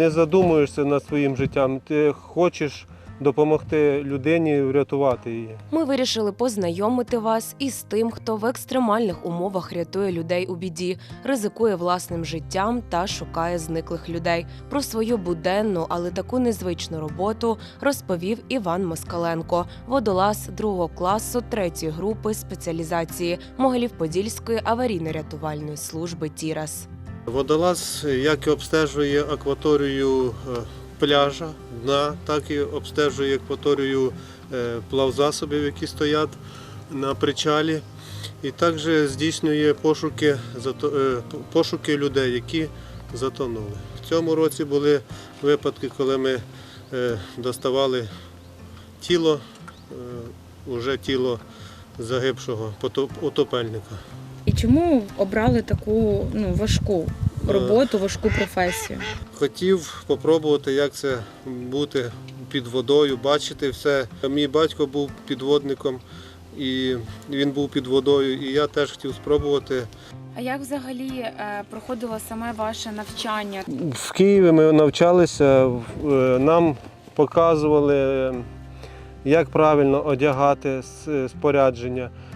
не задумуєшся над своїм життям. Ти хочеш допомогти людині, врятувати її. Ми вирішили познайомити вас із тим, хто в екстремальних умовах рятує людей у біді, ризикує власним життям та шукає зниклих людей. Про свою буденну, але таку незвичну роботу розповів Іван Москаленко, водолаз другого класу третьої групи спеціалізації Могилів-Подільської аварійно-рятувальної служби Тірас. Водолаз як обстежує акваторію е, пляжа, дна, так і обстежує акваторію е, плавзасобів, які стоять на причалі. І також здійснює пошуки, е, пошуки людей, які затонули. В цьому році були випадки, коли ми доставали тіло, уже тіло загибшого утопельника. І чому обрали таку ну, важку роботу, важку професію? Хотів спробувати, як це бути під водою, бачити все. Мій батько був підводником, і він був під водою, і я теж хотів спробувати. А як взагалі е, проходило саме ваше навчання? В Києві ми навчалися, е, нам показували, е, як правильно одягати спорядження, е,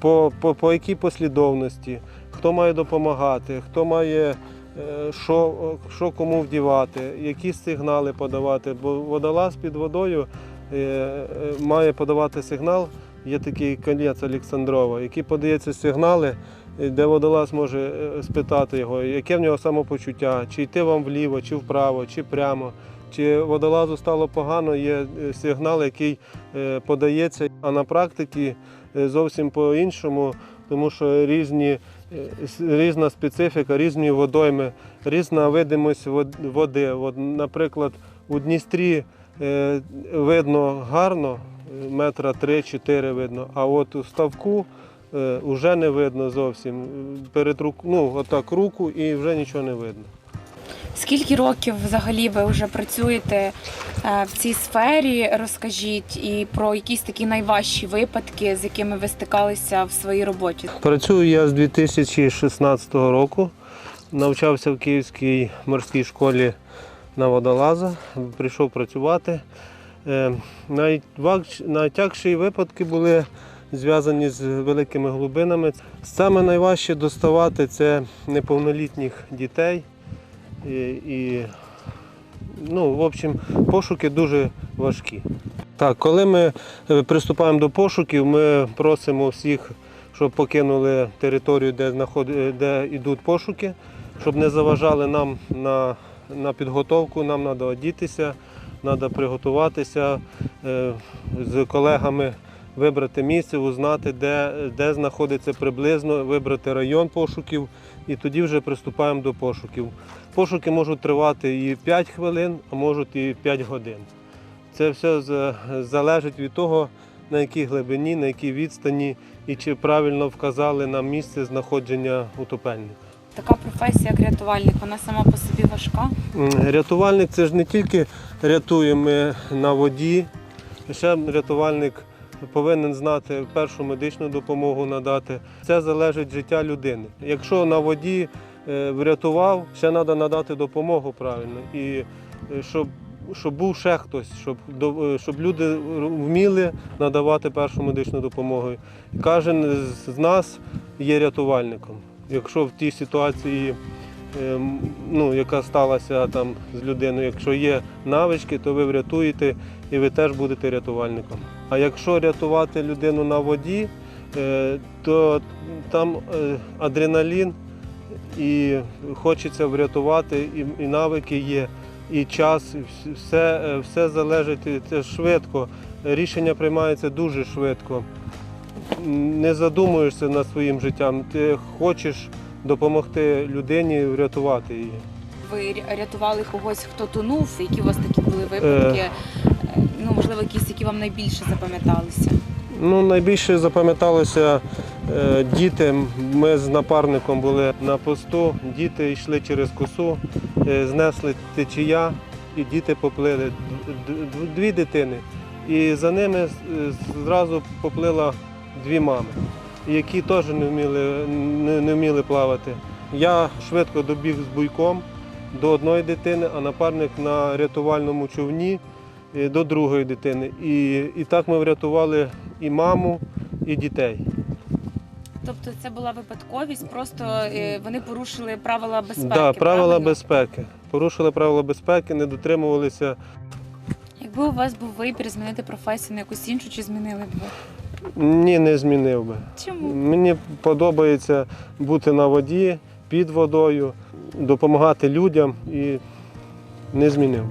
по, по, по якій послідовності, хто має допомагати, хто має е, що, що кому вдівати, які сигнали подавати. Бо водолаз під водою е, е, має подавати сигнал. Є такий колець Олександрова, який подається сигнали, е, де водолаз може е, спитати його, яке в нього самопочуття, чи йти вам вліво, чи вправо, чи прямо. Чи водолазу стало погано, є е, сигнал, який е, подається, а на практиці е, зовсім по-іншому, тому що різні, різна специфіка, різні водойми, різна видимость води. От, наприклад, у Дністрі видно гарно, метра 3-4 видно, а от у ставку вже не видно зовсім. Перед рук, ну, отак руку і вже нічого не видно. Скільки років взагалі ви вже працюєте е, в цій сфері? Розкажіть і про якісь такі найважчі випадки, з якими ви стикалися в своїй роботі. Працюю я з 2016 року. Навчався в Київській морській школі на водолаза, прийшов працювати. Е, Найтягші випадки були зв'язані з великими глибинами. Саме найважче доставати це неповнолітніх дітей. І, і ну, в общем, пошуки дуже важкі. Так, коли ми е, приступаємо до пошуків, ми просимо всіх, щоб покинули територію, де, знаход... е, де йдуть пошуки, щоб не заважали нам на, на підготовку. Нам треба одітися, треба приготуватися е, з колегами, вибрати місце, узнати, де, де знаходиться приблизно, вибрати район пошуків, і тоді вже приступаємо до пошуків. Пошуки можуть тривати і 5 хвилин, а можуть і 5 годин. Це все залежить від того, на якій глибині, на якій відстані і чи правильно вказали нам місце знаходження утопельника. Така професія, як рятувальник, вона сама по собі важка. Рятувальник це ж не тільки рятуємо на воді, ще рятувальник повинен знати першу медичну допомогу надати. Це залежить життя людини. Якщо на воді е, врятував, ще треба надати допомогу правильно. І е, щоб, щоб був ще хтось, щоб, е, щоб люди вміли надавати першу медичну допомогу. Кожен з нас є рятувальником. Якщо в тій ситуації ну, яка сталася там з людиною. Якщо є навички, то ви врятуєте і ви теж будете рятувальником. А якщо рятувати людину на воді, е, то там е, адреналін і хочеться врятувати, і, навики є, і час, і все, е, все залежить це швидко. Рішення приймається дуже швидко. Не задумуєшся над своїм життям. Ти хочеш допомогти людині врятувати її. Ви рятували когось, хто тонув. Які у вас такі були випадки? Ну, можливо, якісь, які вам найбільше запам'яталися. Ну, найбільше запам'яталося е, діти. Ми з напарником були на посту, діти йшли через косу, е, знесли течія, і діти поплили. Дві дитини. І за ними е, зразу поплила дві мами, які теж не вміли, не, не вміли плавати. Я швидко добіг з буйком до одної дитини, а напарник на рятувальному човні до другої дитини. І, і так ми врятували і маму, і дітей. Тобто це була випадковість, просто е, вони порушили правила безпеки. Да, правила правильно? безпеки. Порушили правила безпеки, не дотримувалися. Якби у вас був вибір змінити професію на якусь іншу, чи змінили б ви? Ні, не змінив би. Чому? Мені подобається бути на воді, під водою, допомагати людям і не змінив би.